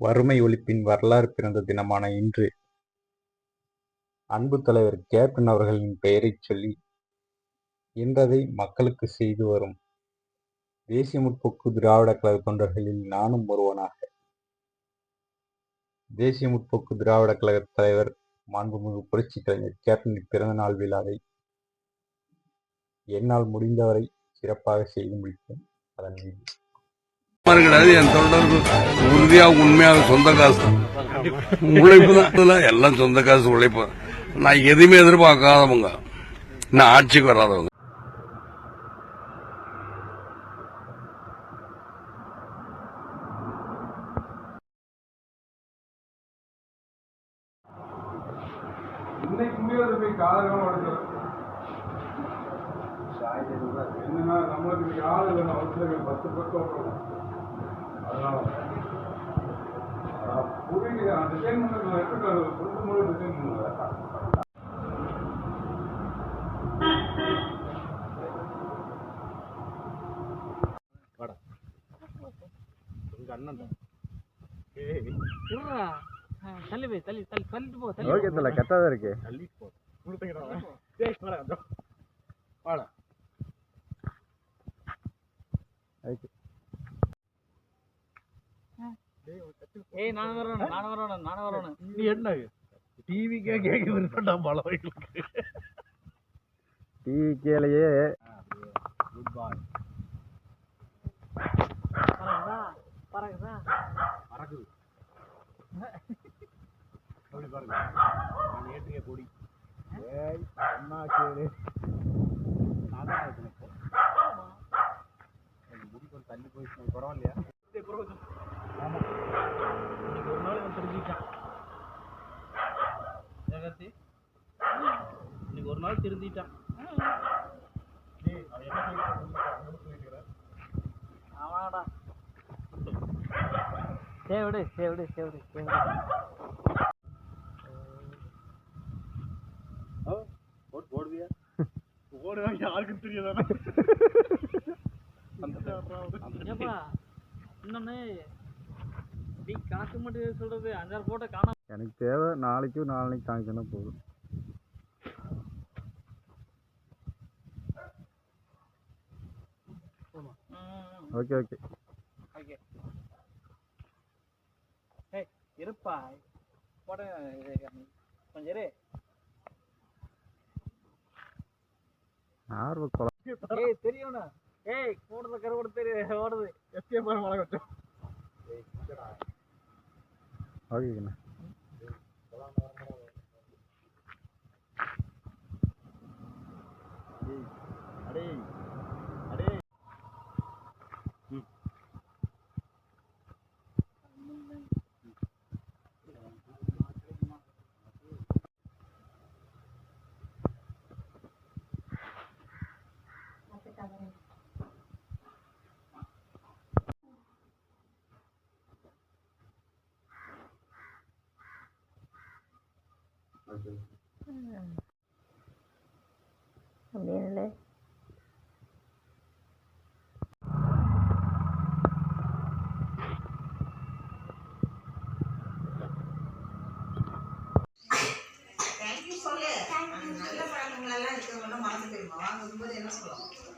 வறுமை ஒழிப்பின் வரலாறு பிறந்த தினமான இன்று. அன்பு தலைவர் கேப்டன் அவர்களின் பெயரைச் சொல்லி இன்றதை மக்களுக்கு செய்து வரும். தேசிய முற்போக்கு திராவிட கழக தொண்டர்களில் நானும் ஒருவனாக. தேசிய முற்போக்கு திராவிட கழக தலைவர் மாண்புமிகு புரட்சி கலைஞர் கேப்டனின் பிறந்தநாள் விழாவை என்னால் முடிந்தவரை சிறப்பாக செய்து முடிப்பேன். அதன் மீது மாதிரி கிடையாது என் தொண்டருக்கு உறுதியாக உண்மையாக சொந்த காசு. தான் உழைப்பு தான். எல்லாம் சொந்த காசு உழைப்பு. நான் எதுவுமே எதிர்பார்க்காதவங்க. நான் ஆட்சிக்கு வராதவங்க. என்னன்னா நம்மளுக்கு இன்னைக்கு ஆள் இல்லை பத்து பக்கம் புரியல அந்த டிசைன் பண்ண எப்படி முழு டிசைன் தள்ளி போய் தள்ளி தள்ளி தள்ளிட்டு போ தள்ளி ஓகே தல கரெக்டாக தான் இருக்கு. ஏய் நான் வரணும் நான் வரணும் நான் வரணும் நீ என்ன? டிவிக்கே கேட்க விருப்பம்டா பல வயலுக்கு டிவி கேளையே பறக்குதா? பறக்குதா? அப்படி பாருங்க. நான் ஏற்றிய கொடி ஏய் அண்ணா கேளு. நான் தான் முடி கொஞ்சம் தள்ளி போயிடுச்சு. பரவாயில்லையா? ஆமா. இன்னைக்கு ஒரு நாள் தெரிஞ்சுக்கிட்டான் ஜெகத்தி இன்னைக்கு ஒரு நாள் திருந்திட்டான். ஆமாடா சே விடு சே விடு சே விடு சே விடு. ஓட்டு ஓடுவியா? ஓடுவேன் யாருக்கும் தெரியாதானே? இன்னொன்னு நீ கணக்கு மட்டும் சொல்றது? அஞ்சாறு போட்டோ காணாம எனக்கு தேவை நாளைக்கும் நாளைக்கு காமிச்சோன்னா போதும். Okay okay. ஓகே. ஏய் இருப்பா. போட கொஞ்சம் இரு. ஆர்வ கொலை ஏய் ஏய் கூடுதல் கருவோடு தெரியும் ஓடுது. எஸ்கே மழை அடே அப்படியே தேங்க்யூ சொல்லு. நல்ல பழக்கங்கள் எல்லாம் இருக்கிறவங்க மறந்து போயிருமா வாங்கும்போது என்ன சொல்லலாம்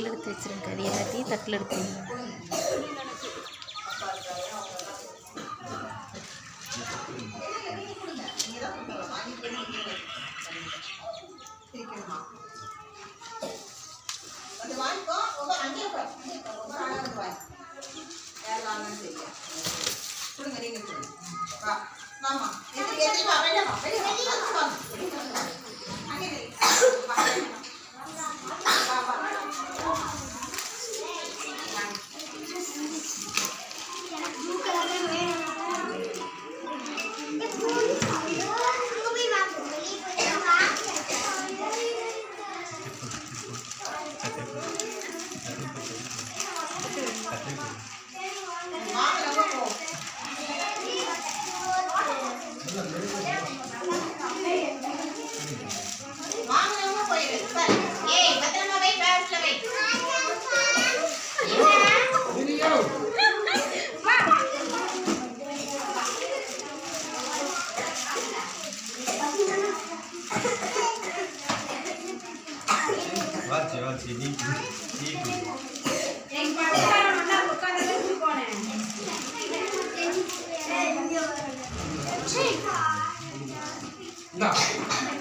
தட்டில் எடுத்து வச்சுருங்க அது எல்லாத்தையும் தட்டில் எடுத்து கொடுங்க છે નીકળું નીકળું ના